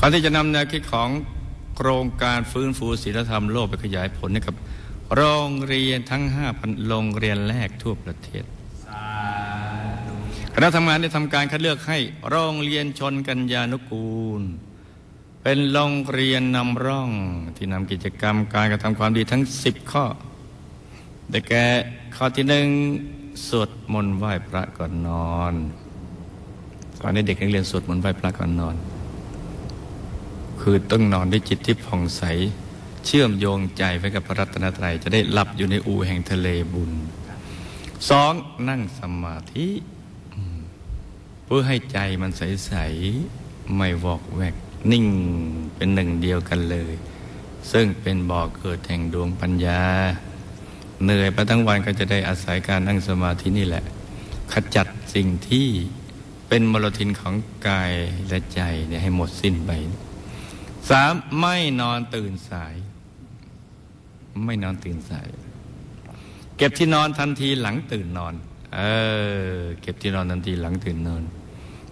ก่อนที่จะนำแนวคิดของโครงการฟื้นฟูศีลธรรมโลกไปขยายผลให้กับโรงเรียนทั้ง 5,000 โรงเรียนแรกทั่วประเทศคณะทำงานได้ทำการคัดเลือกให้โรงเรียนชนกัญญานุกูล เป็นโรงเรียนนำร่องที่นำกิจกรรมการกระทำความดีทั้ง 10 ข้อได้แก่ข้อที่หนึ่งสวดมนต์ไหว้พระก่อนนอนตอนนี้เด็กนักเรียนสวดมนต์ไหว้พระก่อนนอน คือต้องนอนด้วยจิตที่ผ่องใส เชื่อมโยงใจไว้กับพระรัตนตรัย จะได้หลับอยู่ในอูแห่งทะเลบุญสองนั่งสมาธิเพื่อให้ใจมันใส ๆ ไม่วอกแวก นิ่งเป็นหนึ่งเดียวกันเลย ซึ่งเป็นบ่อเกิดแห่งดวงปัญญา เหนื่อยไปทั้งวันก็จะได้อาศัยการนั่งสมาธินี่แหละ ขจัดสิ่งที่เป็นมลทินของกายและใจเนี่ยให้หมดสิ้นไป สามไม่นอนตื่นสาย ไม่นอนตื่นสาย เก็บที่นอนทันทีหลังตื่นนอน เออ เก็บที่นอนทันทีหลังตื่นนอน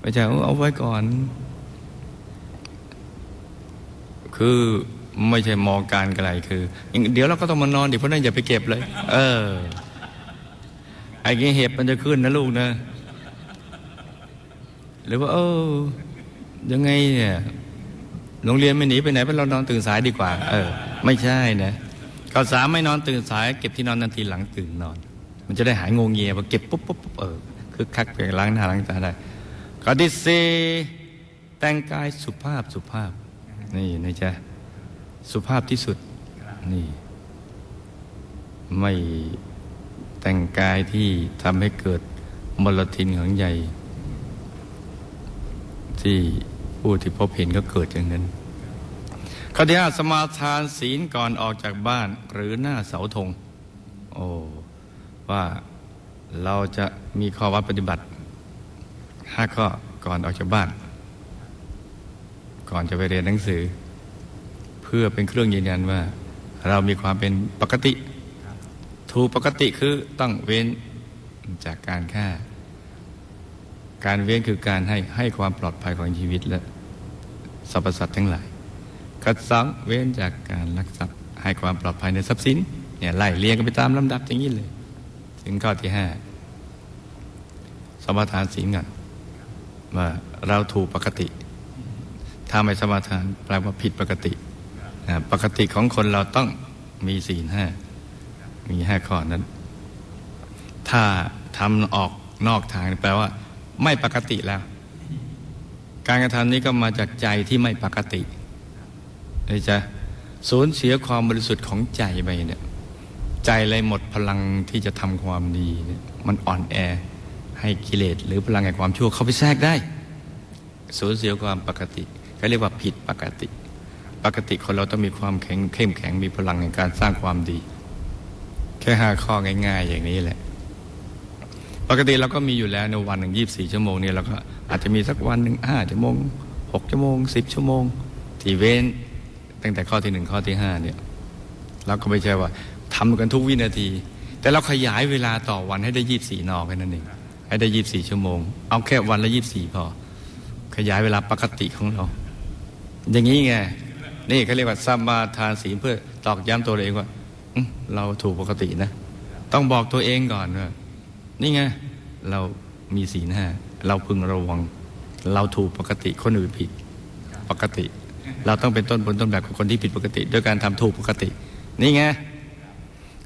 ไม่ใช่เอาไว้ก่อน คือไม่ใช่มองการไกลคือ เดี๋ยวเราก็ต้องมานอนเดี๋ยวเพราะนั้นอย่าไปเก็บเลย เออไอ้เงี้เห็บมันจะขึ้นนะลูกนะ หรือว่า เออยังไงเนี่ย โรงเรียนไม่หนีไปไหนเพราะเรานอนตื่นสายดีกว่า เออ ไม่ใช่นะข้อสามไม่นอนตื่นสายเก็บที่นอนทันทีหลังตื่นนอน มันจะได้หายงงเงียพอเก็บปุ๊บปุ๊บปุ๊บเออคือคักไปล้างหน้าล้างตาได้ข้อที่สี่แต่งกายสุภาพสุภาพ นี่นะจ๊ะสุภาพที่สุด นี่ ไม่แต่งกายที่ทำให้เกิดมลทินของใหญ่ที่ ผู้ที่พบเห็นก็เกิดอย่างนั้นข้อที่ห้าสมาทานศีลก่อนออกจากบ้านหรือหน้าเสาธง โอ้ว่าเราจะมีข้อวัดปฏิบัติห้าข้อก่อนออกจากบ้าน ก่อนจะไปเรียนหนังสือ เพื่อเป็นเครื่องยืนยันว่า เรามีความเป็นปกติ ถูกปกติคือต้องเว้นจากการฆ่า การเว้นคือการให้ให้ความปลอดภัยของชีวิตและ สรรพสัตว์ทั้งหลายกัดสองเว้นจากการลักทรัพย์ให้ความปลอดภัยในทรัพย์สินเนี่ยไล่เรียงกันไปตามลำดับอย่างนี้เลย ถึงข้อที่ห้าสมาทานศีลก่อนว่าเราถูกปกติ ถ้าไม่สมาทานแปลว่าผิดปกติ ปกติของคนเราต้องมีศีลห้ามีห้าข้อนั้น ถ้าทำออกนอกทางแปลว่า ไม่ปกติแล้ว การกระทำนี้ก็มาจากใจที่ไม่ปกติเลยจะสูญเสียความบริสุทธิ์ของใจไปเนี่ยใจเลยหมดพลังที่จะทำความดีเนี่ยมันอ่อนแอให้กิเลสหรือพลังแห่งความชั่วเข้าไปแทรกได้ สูญเสียความปกติก็เรียกว่าผิดปกติ ปกติคนเราต้องมีความแข็งเข้มแข็งมีพลังในการสร้างความดี แค่ห้าข้อง่าย ๆ อย่างนี้แหละ ปกติเราก็มีอยู่แล้วในวันหนึ่งยี่บสี่ชั่วโมงเนี่ยเราก็ อาจจะมีสักวันหนึ่งห้าชั่วโมงหกชั่วโมงสิบชั่วโมง ที่เว้น ตั้งแต่ข้อที่หนึ่งข้อที่ห้าเนี่ยเราก็ไม่ใช่ว่าทำกันทุกวินาที แต่เราขยายเวลาต่อวันให้ได้ยี่บสี่นอแค่นั้นเองให้ได้ยี่บสี่ชั่วโมง เอาแค่วันละยี่บสี่พอ ขยายเวลาปกติของเรา อย่างนี้ไงนี่เขาเรียกว่าสมาทานศีลเพื่อตอกย้ำตัวเองว่าเราถูกปกตินะ ต้องบอกตัวเองก่อนว่านี่ไง เรามีศีลห้า เราพึงระวัง เราถูกปกติคนอื่นผิดปกติ เราต้องเป็นต้นบนต้นแบบของคนที่ผิดปกติ ด้วยการทำถูกปกติ นี่ไง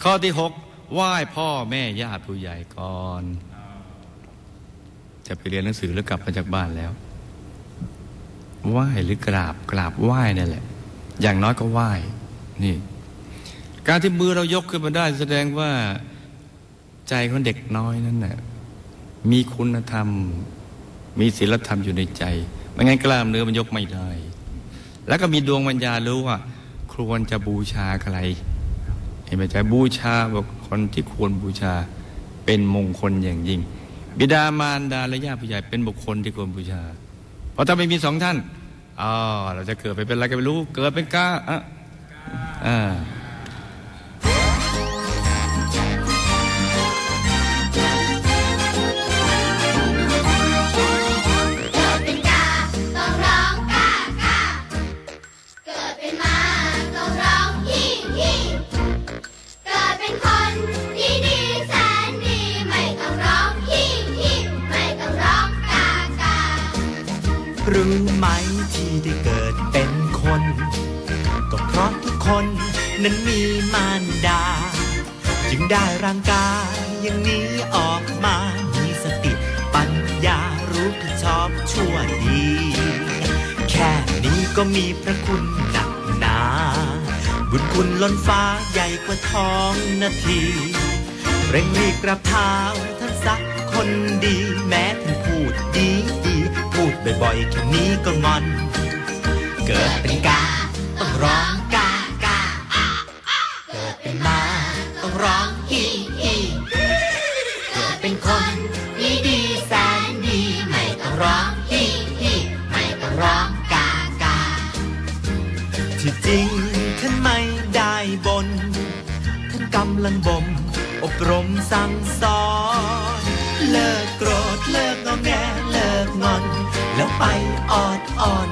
ข้อที่หกไหว้พ่อแม่ญาติผู้ใหญ่ก่อน จะไปเรียนหนังสือแล้วกลับมาจากบ้านแล้วไหว้หรือกราบกราบไหว้นี่แหละ อย่างน้อยก็ไหว้นี่ การที่มือเรายกขึ้นมาได้แสดงว่าใจของเด็กน้อยนั้นน่ะ มีคุณธรรม มีศีลธรรมอยู่ในใจ ไม่งั้นกล้ามเนื้อมันยกไม่ได้ แล้วก็มีดวงวิญญาณรู้ว่า ควรจะบูชาใครเห็นไหมใจบูชาบอกคนที่ควรบูชาเป็นมงคลอย่างยิ่ง บิดามารดาและญาติผู้ใหญ่เป็นบุคคลที่ควรบูชา เพราะถ้าไม่มีสองท่านอ๋อเราจะเกิดไปเป็นอะไรก็ไม่รู้ เกิดเป็นก้าอะอ่า อย่างนี้ออกมา มีสติปัญญารู้ผิดชอบชั่วดี แค่นี้ก็มีพระคุณหนักหนา บุญคุณล้นฟ้าใหญ่กว่าท้องนาที เร่งรีบกราบเท้าท่านสักคนดีแม้ท่านพูดดีดีพูดบ่อยๆแค่นี้ก็งอน เกิดเป็นกาต้องร้องกากาเกิดเป็นมาต้องร้องฮี เป็นคนดีดีแสนดีไม่ต้องร้องฮีฮีไม่ต้องร้องกากาที่จริงท่านไม่ได้บนท่านกำลังบ่มอบรมสั่งสอน เลิกโกรธเลิกงอแงเลิกงอน แล้วไปออดอ้อน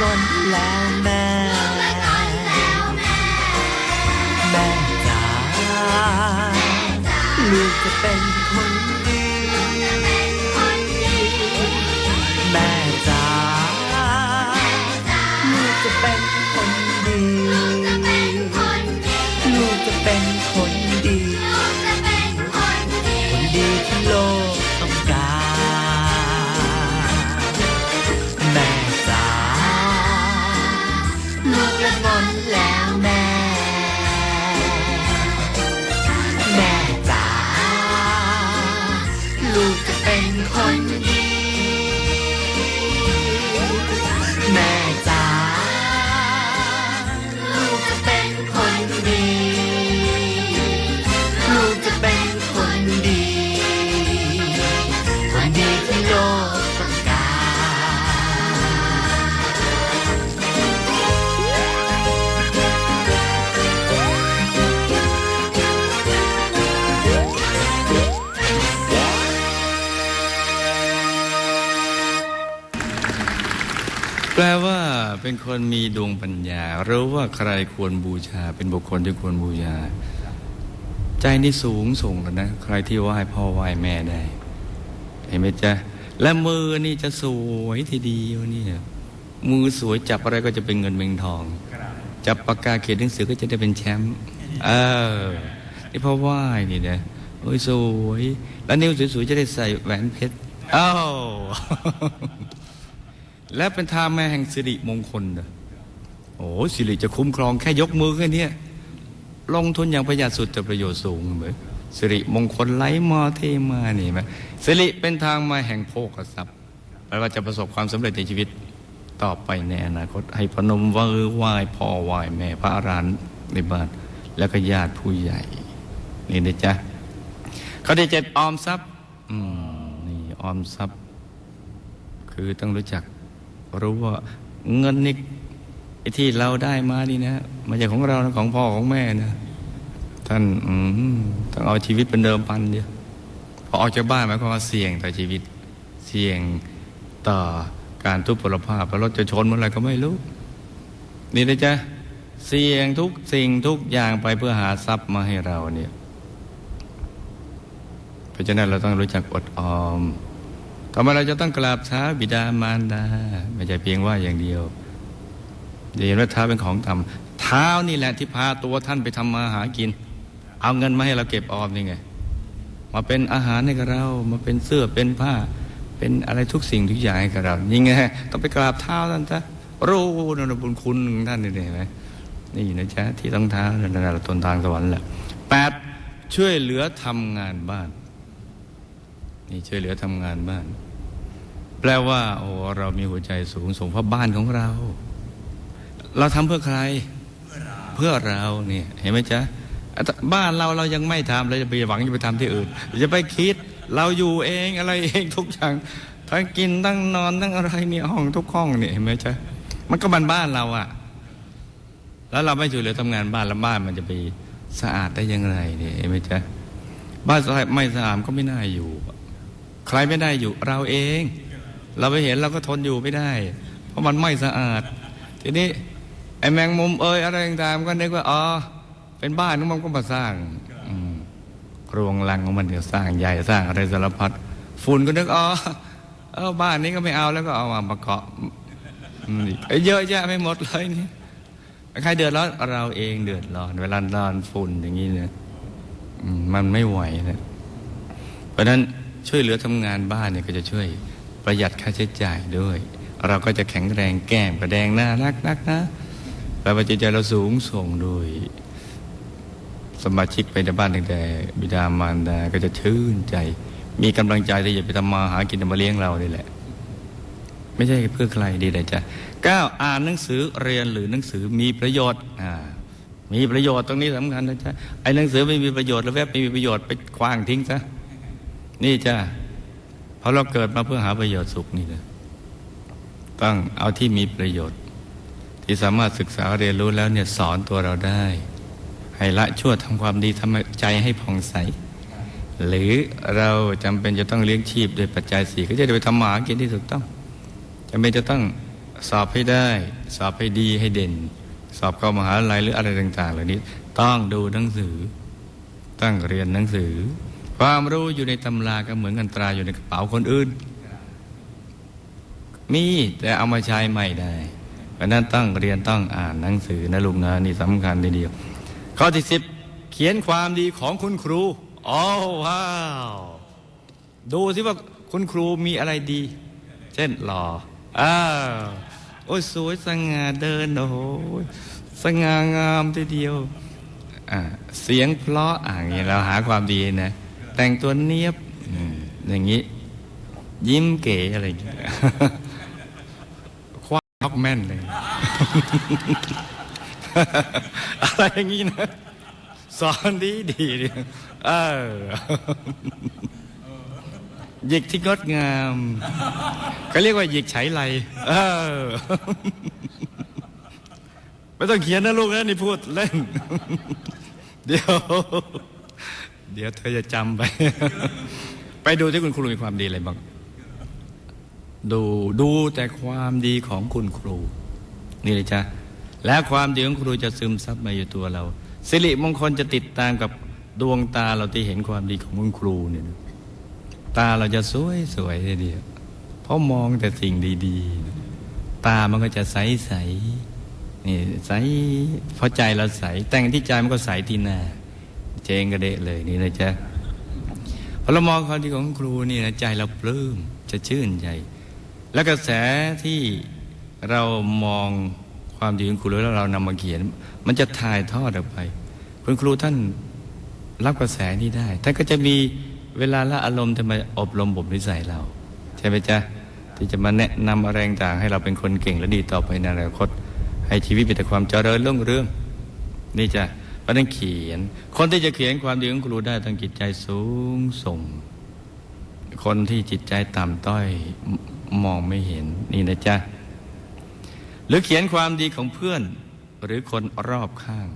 ลูกเลิกงอนแล้วแม่แม่จ๋าลูกจะเป็นคน จะ ลว่าเป็นคนมีดวงปัญญารู้ว่าใครควรบูชา เป็นบุคคลที่ควรบูชา ใจนี่สูงส่งกันนะ ใครที่ไหว้พ่อไหว้แม่ได้ เห็นไหมจ๊ะ และมือนี่จะสวยทีเดียวเนี่ยมือสวยจับอะไรก็จะเป็นเงินเป็นทอง จับปากกาเขียนหนังสือก็จะได้เป็นแชมป์เออนี่พ่อไหว้นี่นะโอ้ยสวย แล้วนิ้วสวยๆจะได้ใส่แหวนเพชรอ้าว และเป็นทางแม่แห่งสิริมงคลนะโอ้สิริจะคุ้มครองแค่ยกมือแค่เนี้ยลงทุนอย่างประหยัดสุดแต่ประโยชน์สูงเหมือนสิริมงคลไหลมาเทมานี่ไหมสิริเป็นทางมาแห่งโภคทรัพย์แปลว่าจะประสบความสำเร็จในชีวิตต่อไปในอนาคต ให้พนมวือไหว้พ่อไหว้แม่พระอรหันต์ในบ้าน แล้วก็ญาติผู้ใหญ่ นี่นะจ๊ะเขาได้เจ็ดออมทรัพย์ อืมนี่ออมทรัพย์ คือต้องรู้จัก รู้ว่าเงินนี่ที่เราได้มานี่นะมาจากของเรานะของพ่อของแม่นะท่านต้องเอาชีวิตเป็นเดิมพันเดียวพอออกจากบ้านหมายความว่าเสี่ยงต่อชีวิตเสี่ยงต่อการทุพพลภาพเพราะรถจะชนเมื่อไรก็ไม่รู้ นี่นะจ๊ะเสี่ยงทุกสิ่งทุกอย่างไปเพื่อหาทรัพย์มาให้เราเนี่ย เพราะฉะนั้นเราต้องรู้จักอดออม ทำไมเราจะต้องกราบเท้าบิดามารดา ไม่ใช่เพียงว่าอย่างเดียวเห็นว่าเท้าเป็นของต่ำเท้านี่แหละที่พาตัวท่านไปทำมาหากิน เอาเงินมาให้เราเก็บออมนี่ไง มาเป็นอาหารให้กับเรา มาเป็นเสื้อเป็นผ้า เป็นอะไรทุกสิ่งทุกอย่างให้กับเรานี่ไงต้องไปกราบเท้าท่านซะรู้นะบุญคุณท่านนี่เห็นไหมนี่นะจ๊ะที่ต้องเท้านั่นแหละต้นทางสวรรค์แหละแปดช่วยเหลือทำงานบ้าน นี่ช่วยเหลือทำงานบ้าน แปลว่า โอ้เรามีหัวใจสูงส่งเพราะบ้านของเรา เราทำเพื่อใคร เพื่อเราเนี่ยเห็นไหมจ๊ะอะแต่บ้านเราเรายังไม่ทำเราจะไปหวังจะไปทำที่อื่นจะไปคิด เราอยู่เองอะไรเองทุกอย่างทั้งกินทั้งนอนทั้งอะไรเนี่ยห้องทุกห้องเนี่ยเห็นไหมจ๊ะมันก็มันบ้านเราอะแล้วเราไม่ช่วยเหลือทำงานบ้านแล้วบ้านมันจะไปสะอาดได้ยังไงเนี่ยเห็นไหมจ๊ะบ้านไม่สะอาดก็ไม่น่าอยู่ ใครไม่ได้อยู่เราเอง เราไปเห็นเราก็ทนอยู่ไม่ได้ เพราะมันไม่สะอาด ทีนี้ไอ้แมงมุมเอ้ยอะไรต่างๆก็นึกว่าอ๋อเป็นบ้านนู้นมันก็มาสร้างโครงลังของมันก็สร้างใหญ่สร้างอะไรสารพัดฝุ่นก็นึกอ๋อเออบ้านนี้ก็ไม่เอาแล้วก็เอามาประกอบอืมอีกเอ้ยเยอะแยะไม่หมดเลยนี่ใครเดือดร้อนเราเองเดือดร้อนเวลานอนฝุ่นอย่างนี้เนี่ยมมันไม่ไหวนะเพราะฉะนั้น ช่วยเหลือทำงานบ้านเนี่ยก็จะช่วยประหยัดค่าใช้จ่ายด้วย เราก็จะแข็งแรงแก้มกระแดงน่ารักนักนะแล้วจิตใจเราสูงส่งด้วย สมาชิกไปในบ้านตั้งแต่บิดามารดาก็จะชื่นใจ มีกำลังใจที่จะไปทำมาหากินมาเลี้ยงเรานี่แหละ ไม่ใช่เพื่อใครดีเลยจ้ะก้าอ่านหนังสือเรียนหรือหนังสือมีประโยชน์อ่ามีประโยชน์ตรงนี้สำคัญนะจ๊ะไอ้หนังสือไม่มีประโยชน์แล้วแวบไม่มีประโยชน์ไปคว้างทิ้งซะ นี่จ้ะเพราะเราเกิดมาเพื่อหาประโยชน์สุขนี่นะต้องเอาที่มีประโยชน์ ที่สามารถศึกษาเรียนรู้แล้วเนี่ยสอนตัวเราได้ ให้ละชั่วทำความดีทำใจให้ผ่องใส หรือเราจำเป็นจะต้องเลี้ยงชีพโดยปัจจัยสี่ก็จะได้ไปทำหมากินที่ถูกต้องจำเป็นจะต้องสอบให้ได้ สอบให้ดีให้เด่น สอบเข้ามหาลัยหรืออะไรต่าง ๆ เหล่านี้ ต้องดูหนังสือ ต้องเรียนหนังสือ ความรู้อยู่ในตำราก็เหมือนกันตราอยู่ในกระเป๋าคนอื่น มีแต่เอามาใช้ไม่ได้เพราะนั้นต้องเรียนต้องอ่านหนังสือนะลุงนะนี่สำคัญทีเดียวข้อที่สิบเขียนความดีของคุณครูโอ้ว้าวดูสิว่าคุณครูมีอะไรดี เช่นหล่ออ้าวโอ้ยสวยสง่าเดินโอ้โหสง่างามทีเดียวอ่าเสียงเพราะอ่าอย่างนี้เราหาความดีนะ แต่งตัวเนียบอืมอย่างนี้ ยิ้มเก๋อะไรอย่างเงี้ยคว้าล็อกแม่นเลย อะไรอย่างนี้นะ สอนดีดีดีเออหยิกที่งดงามก็เรียกว่าหยิกไฉไลเออไม่ต้องเขียนนะลูกนะนี่พูดเล่น เดี๋ยว เดี๋ยวเธอจะจำไป ไปดูที่คุณครูมีความดีอะไรบ้างดูดูแต่ความดีของคุณครู นี่เลยจ้ะและความดีของครูจะซึมซับมาอยู่ตัวเรา สิริมงคลจะติดตามกับดวงตาเราที่เห็นความดีของคุณครูเนี่ยตาเราจะสวยสวยเดียวเพราะมองแต่สิ่งดีๆ ตามันก็จะใสใสๆนี่ใสเพราะใจเราใส แต่งที่ใจมันก็ใสที่หน้า จงกระเดะเลยนี่นะจ๊ะพอเรามองความดีของครูนี่นะใจเราปลื้มจะชื่นใจ และกระแสที่เรามองความดีของครูแล้วเรานำมาเขียน มันจะถ่ายทอดออกไป คุณครูท่านรับกระแสนี้ได้ท่านก็จะมีเวลาละอารมณ์จะมาอบรมบ่มนิสัยเรา ใช่ไหมจ๊ะที่จะมาแนะนำอะไรต่างให้เราเป็นคนเก่งและดีต่อไปในอนาคต ให้ชีวิตมีแต่ความเจริญรุ่งเรืองนี่จ้ะ เพราะนั้นเขียน คนที่จะเขียนความดีของครูได้ต้องจิตใจสูงส่ง คนที่จิตใจต่ำต้อยมองไม่เห็นนี่นะจ๊ะหรือเขียนความดีของเพื่อนหรือคนรอบข้าง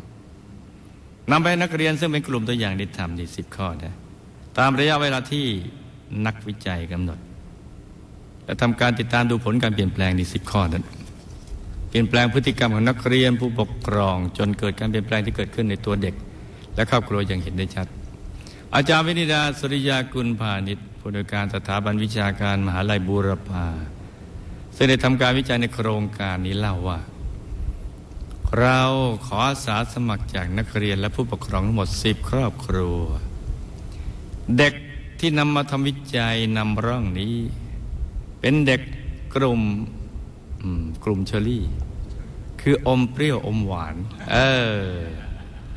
นำไปนักเรียนซึ่งเป็นกลุ่มตัวอย่างได้ทำดีสิบข้อนะตามระยะเวลาที่นักวิจัยกำหนดและทำการติดตามดูผลการเปลี่ยนแปลงในสิบข้อนั้น ลี่ยนแปลงพฤติกรรมของนักเรียนผู้ปกครอง จนเกิดการเปลี่ยนแปลงที่เกิดขึ้นในตัวเด็ก และครอบครัวอย่างเห็นได้ชัด อาจารย์วินิดาสุริยากุลพาณิชย์ผู้อำนวยการสถาบันวิชาการมหาลัยบูรพาซึ่งได้ทำการวิจัยในโครงการนี้เล่าว่า เราขออาสาสมัครจากนักเรียนและผู้ปกครองทั้งหมดสิบครอบครัว เด็กที่นำมาทำวิจัยนำร่องนี้ เป็นเด็กกลุ่มอืมกลุ่มเชอรี่ คืออมเปรี้ยวอมหวาน เออ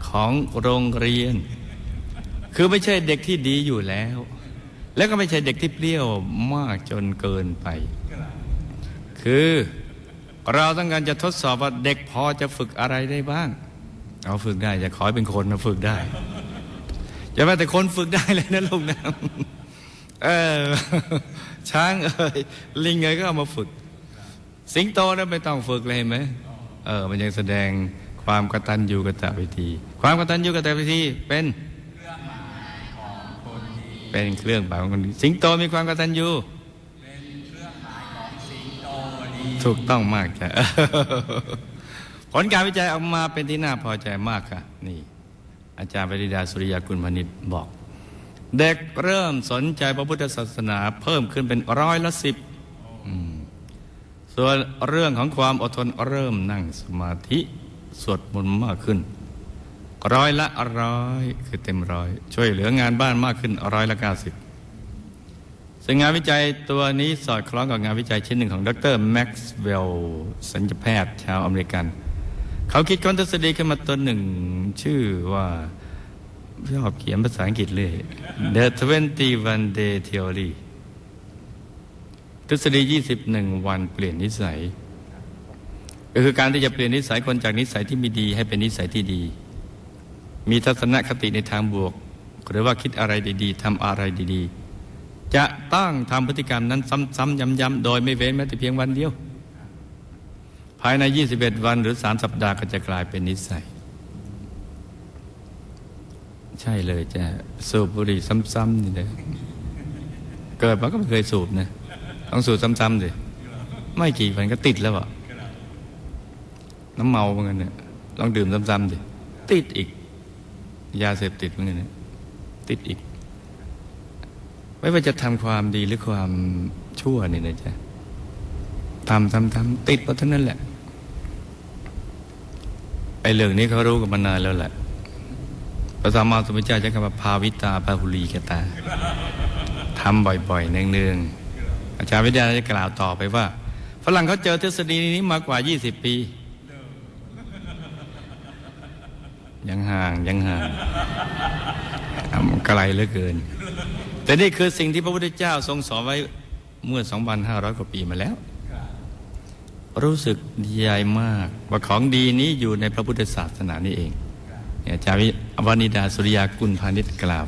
ของโรงเรียน คือไม่ใช่เด็กที่ดีอยู่แล้ว แล้วก็ไม่ใช่เด็กที่เปรี้ยวมากจนเกินไป คือเราต้องการจะทดสอบว่าเด็กพอจะฝึกอะไรได้บ้าง เอาฝึกได้จะขอให้เป็นคนมาฝึกได้อย่าว่าแต่คนฝึกได้เลยนะลูกนะเออ ช้างเอ้ยลิงเอ้ยก็เอามาฝึก สิงโตนั้นไม่ต้องฝึกเลยเห็นไหม เออมันยังแสดงความกตัญญูกตวิธีความกตัญญูกตวิธีเป็นเป็นเครื่องหมายของคนดีสิงโตมีความกตัญญูถูกต้องมากจ้ะผลการวิจัยออกมาเป็นที่น่าพอใจมากค่ะ นี่ อาจารย์ปริดาสุริยากุลพนิษฐ์บอก เด็กเริ่มสนใจพระพุทธศาสนาเพิ่มขึ้นเป็นร้อยละสิบอืม ส่วนเรื่องของความอดทนเริ่มนั่งสมาธิสวดมนต์มากขึ้น ร้อยละร้อยคือเต็มร้อย ช่วยเหลืองานบ้านมากขึ้นร้อยละเก้าสิบซึ่งงานวิจัยตัวนี้สอดคล้องกับงานวิจัยชิ้นหนึ่งของดรแม็กซ์เวลล์สัญญแพทย์ชาวอเมริกัน เขาคิดค้นทฤษฎีขึ้นมาตัวหนึ่งชื่อว่าชอบเขียนภาษาอังกฤษเลย The 21 Day Theory ทฤษฎี 21 วันเปลี่ยนนิสัย ก็คือการที่จะเปลี่ยนนิสัยคนจากนิสัยที่ไม่ดีให้เป็นนิสัยที่ดี มีทัศนคติในทางบวก หรือว่าคิดอะไรดีๆทำอะไรดีๆ จะต้องทำพฤติกรรมนั้นซ้ำๆย้ำๆโดยไม่เว้นแม้แต่เพียงวันเดียว ภายใน 21 วันหรือ 3 สัปดาห์ก็จะกลายเป็นนิสัย ใช่เลยจะสูบบุหรี่ซ้ำๆนี่เลยเกิดมาก็ไม่เคยสูบนะ ต้องสูบซ้ำๆสิไม่กี่วันก็ติดแล้วอะน้ำเมาเหมือนกันเนี่ยลองดื่มซ้ำๆดิติดอีก ยาเสพติดเหมือนกันเนี่ยติดอีก ไม่ว่าจะทำความดีหรือความชั่วนี่นะจ๊ะทำทำทำติดเพราะเท่านั้นแหละไอ้เรื่องนี้เขารู้กันมานานแล้วแหละพระสัมมาสัมพุทธเจ้าใช้คำว่าภาวิตาปาหุลีกตาทำบ่อยๆเนืองๆ อาจารย์วิทยาจะกล่าวต่อไปว่าฝรั่งเขาเจอทฤษฎีนี้มากว่า 20 ปี ยังห่างยังห่างไกลเหลือเกิน แต่นี่คือสิ่งที่พระพุทธเจ้าทรงสอนไว้เมื่อ 2,500 กว่าปีมาแล้ว รู้สึกดีใจมาก ว่าของดีนี้อยู่ในพระพุทธศาสนานี่เองอาจารย์วิวานิดาสุริยากุลพาณิชย์กล่าว